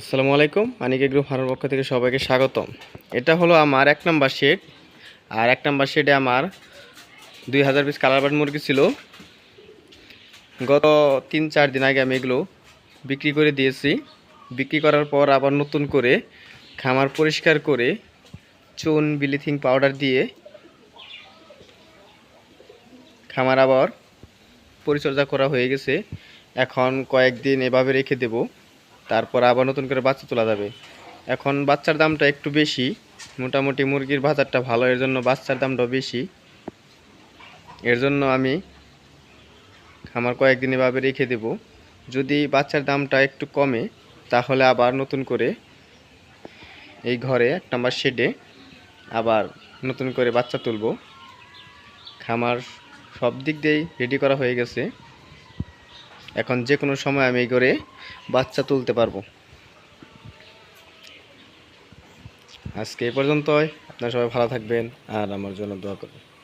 আসসালামু আলাইকুম, আনিকে গ্রুপ ফার্মের পক্ষ থেকে সবাইকে স্বাগতম। এটা হলো আমার এক নাম্বার শেড, আর এক নাম্বার শেডে আমার দুই হাজার পিস কালার বার্ড মুরগি ছিল। গত তিন চার দিন আগে আমি এগুলো বিক্রি করে দিয়েছি। বিক্রি করার পর আবার নতুন করে খামার পরিষ্কার করে চুন বিলিথিং পাউডার দিয়ে খামার আবার পরিচর্যা করা হয়ে গেছে। এখন কয়েকদিন এভাবে রেখে দেব। তারপর আবার নতুন করে বাচ্চা তোলা যাবে। এখন বাচ্চার দামটা একটু বেশি, মোটামুটি মুরগির বাজারটা ভালো, এর জন্য বাচ্চার দামটাও বেশি। এর জন্য আমি খামার কয়েকদিন এভাবে রেখে দেব। যদি বাচ্চার দামটা একটু কমে, তাহলে আবার নতুন করে এই ঘরে এক নাম্বার শেডে আবার নতুন করে বাচ্চা তুলব। খামার সব দিক দিয়েই রেডি করা হয়ে গেছে। এখন যে কোনো সময় আমি এই করে বাচ্চা তুলতে পারব। আজকে এই পর্যন্তই। আপনারা সবাই ভালো থাকবেন আর আমার জন্য দোয়া করবেন।